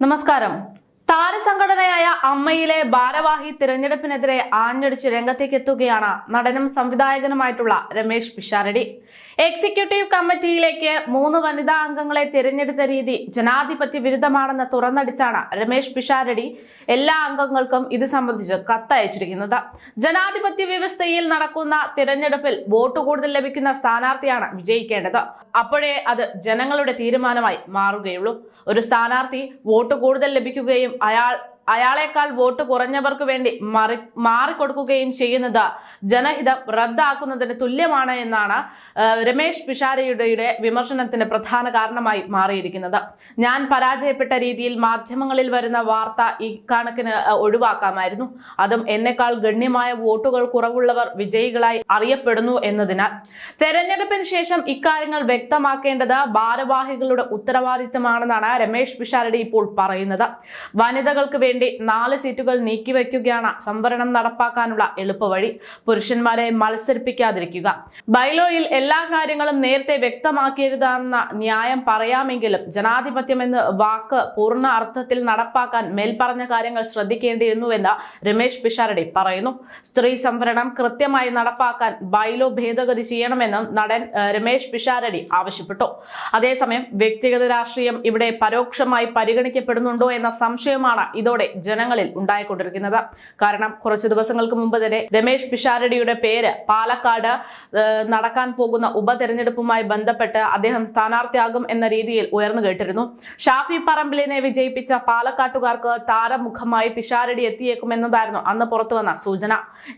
നമസ്കാരം താരസംഘടനയായ അമ്മയിലെ ഭാരവാഹി തിരഞ്ഞെടുപ്പിനെതിരെ ആഞ്ഞടിച്ച് രംഗത്തേക്ക് എത്തുകയാണ് നടനും സംവിധായകനുമായിട്ടുള്ള രമേശ് പിഷാരടി. എക്സിക്യൂട്ടീവ് കമ്മിറ്റിയിലേക്ക് മൂന്ന് വനിതാ അംഗങ്ങളെ തിരഞ്ഞെടുത്ത രീതി ജനാധിപത്യ വിരുദ്ധമാണെന്ന് തുറന്നടിച്ചാണ് രമേശ് പിഷാരടി എല്ലാ അംഗങ്ങൾക്കും ഇത് സംബന്ധിച്ച് കത്തയച്ചിരിക്കുന്നത്. ജനാധിപത്യ വ്യവസ്ഥയിൽ നടക്കുന്ന തിരഞ്ഞെടുപ്പിൽ വോട്ട് കൂടുതൽ ലഭിക്കുന്ന സ്ഥാനാർത്ഥിയാണ് വിജയിക്കേണ്ടത്. അപ്പോഴേ അത് ജനങ്ങളുടെ തീരുമാനമായി മാറുകയുള്ളൂ. ഒരു സ്ഥാനാർത്ഥി വോട്ട് കൂടുതൽ ലഭിക്കുകയും ayar അയാളെക്കാൾ വോട്ട് കുറഞ്ഞവർക്ക് വേണ്ടി മറി മാറിക്കൊടുക്കുകയും ചെയ്യുന്നത് ജനഹിതം റദ്ദാക്കുന്നതിന് തുല്യമാണ് എന്നാണ് രമേശ് പിഷാരയുടെ വിമർശനത്തിന് പ്രധാന കാരണമായി മാറിയിരിക്കുന്നത്. ഞാൻ പരാജയപ്പെട്ട രീതിയിൽ മാധ്യമങ്ങളിൽ വരുന്ന വാർത്ത ഈ കണക്കിന് ഒഴിവാക്കാമായിരുന്നു. അതും എന്നെക്കാൾ ഗണ്യമായ വോട്ടുകൾ കുറവുള്ളവർ വിജയികളായി അറിയപ്പെടുന്നു എന്നതിനാൽ. തെരഞ്ഞെടുപ്പിന് ശേഷം ഇക്കാര്യങ്ങൾ വ്യക്തമാക്കേണ്ടത് ഭാരവാഹികളുടെ ഉത്തരവാദിത്തമാണെന്നാണ് രമേശ് പിഷാരടി ഇപ്പോൾ പറയുന്നത്. വനിതകൾക്ക് വേണ്ടി നാല് സീറ്റുകൾ നീക്കിവെക്കുകയാണ് സംവരണം നടപ്പാക്കാനുള്ള എളുപ്പവഴി പുരുഷന്മാരെ മത്സരിപ്പിക്കാതിരിക്കുക. ബൈലോയിൽ എല്ലാ കാര്യങ്ങളും നേരത്തെ വ്യക്തമാക്കിയതാണെന്ന ന്യായം പറയാമെങ്കിലും ജനാധിപത്യം എന്ന വാക്ക് പൂർണ അർത്ഥത്തിൽ നടപ്പാക്കാൻ മേൽപ്പറഞ്ഞ കാര്യങ്ങൾ ശ്രദ്ധിക്കേണ്ടിയിരുന്നുവെന്ന് രമേശ് പിഷാരടി പറയുന്നു. സ്ത്രീ സംവരണം കൃത്യമായി നടപ്പാക്കാൻ ബൈലോ ഭേദഗതി ചെയ്യണമെന്നും നടൻ രമേശ് പിഷാരടി ആവശ്യപ്പെട്ടു. അതേസമയം വ്യക്തിഗത രാഷ്ട്രീയം ഇവിടെ പരോക്ഷമായി പരിഗണിക്കപ്പെടുന്നുണ്ടോ എന്ന സംശയമാണ് ഇതോടെ ജനങ്ങളിൽ ഉണ്ടായിക്കൊണ്ടിരിക്കുന്നത്. കാരണം കുറച്ച് ദിവസങ്ങൾക്ക് മുമ്പ് തന്നെ രമേശ് പിഷാരടിയുടെ പേര് പാലക്കാട് നടക്കാൻ പോകുന്ന ഉപതെരഞ്ഞെടുപ്പുമായി ബന്ധപ്പെട്ട് അദ്ദേഹം സ്ഥാനാർത്ഥിയാകും എന്ന രീതിയിൽ ഉയർന്നു കേട്ടിരുന്നു. ഷാഫി പറമ്പിലിനെ വിജയിപ്പിച്ച പാലക്കാട്ടുകാർക്ക് താരമുഖമായി പിഷാരടി എത്തിയേക്കുമെന്നതായിരുന്നു അന്ന് പുറത്തു വന്ന സൂചന.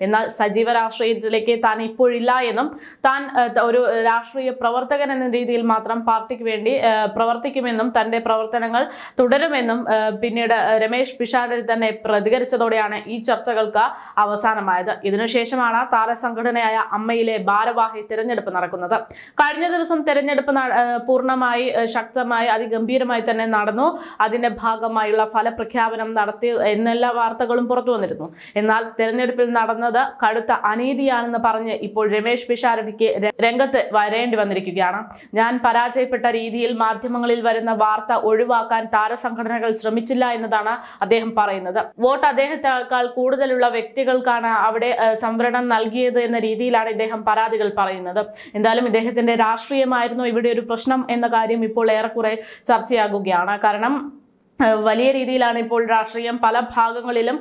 എന്നാൽ സജീവ രാഷ്ട്രീയത്തിലേക്ക് താൻ ഇപ്പോഴില്ല എന്നും താൻ ഒരു രാഷ്ട്രീയ പ്രവർത്തകൻ എന്ന രീതിയിൽ മാത്രം പാർട്ടിക്ക് വേണ്ടി പ്രവർത്തിക്കുമെന്നും തന്റെ പ്രവർത്തനങ്ങൾ തുടരുമെന്നും പിന്നീട് രമേശ് പിഷാരടി തന്നെ പ്രതികരിച്ചതോടെയാണ് ഈ ചർച്ചകൾക്ക് അവസാനമായത്. ഇതിനുശേഷമാണ് താരസംഘടനയായ അമ്മയിലെ ഭാരവാഹി തിരഞ്ഞെടുപ്പ് നടക്കുന്നത്. കഴിഞ്ഞ ദിവസം തിരഞ്ഞെടുപ്പ് പൂർണമായി ശക്തമായി അതിഗംഭീരമായി തന്നെ നടന്നു. അതിന്റെ ഭാഗമായുള്ള ഫലപ്രഖ്യാപനം നടത്തി എന്നെല്ലാ വാർത്തകളും പുറത്തു വന്നിരുന്നു. എന്നാൽ തിരഞ്ഞെടുപ്പിൽ നടന്നത് കടുത്ത അനീതിയാണെന്ന് പറഞ്ഞ് ഇപ്പോൾ രമേശ് പിഷാരടിക്ക് രംഗത്ത് വരേണ്ടി വന്നിരിക്കുകയാണ്. ഞാൻ പരാജയപ്പെട്ട രീതിയിൽ മാധ്യമങ്ങളിൽ വരുന്ന വാർത്ത ഒഴിവാക്കാൻ താരസംഘടനകൾ ശ്രമിച്ചില്ല എന്നതാണ് അദ്ദേഹം പറയുന്നത്. വോട്ട് അദ്ദേഹത്തെക്കാൾ കൂടുതലുള്ള വ്യക്തികൾക്കാണ് അവിടെ സംവരണം നൽകിയത് എന്ന രീതിയിലാണ് ഇദ്ദേഹം പരാതികൾ പറയുന്നത്. എന്തായാലും ഇദ്ദേഹത്തിന്റെ രാഷ്ട്രീയമായിരുന്നു ഇവിടെ ഒരു പ്രശ്നം എന്ന കാര്യം ഇപ്പോൾ ഏറെക്കുറെ ചർച്ചയാകുകയാണ്. കാരണം വലിയ രീതിയിലാണ് ഇപ്പോൾ രാഷ്ട്രീയം. പല ഭാഗങ്ങളിലും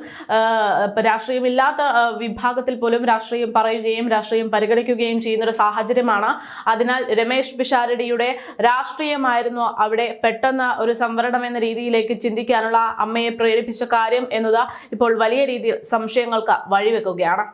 രാഷ്ട്രീയമില്ലാത്ത വിഭാഗത്തിൽ പോലും രാഷ്ട്രീയം പറയുകയും രാഷ്ട്രീയം പരിഗണിക്കുകയും ചെയ്യുന്ന ഒരു സാഹചര്യമാണ്. അതിനാൽ രമേശ് പിഷാരടിയുടെ രാഷ്ട്രീയമായിരുന്നു അവിടെ പെട്ടെന്ന് ഒരു സംവരണം എന്ന രീതിയിലേക്ക് ചിന്തിക്കാനുള്ള അമ്മയെ പ്രേരിപ്പിച്ച കാര്യം എന്നത് ഇപ്പോൾ വലിയ രീതിയിൽ സംശയങ്ങൾക്ക് വഴിവെക്കുകയാണ്.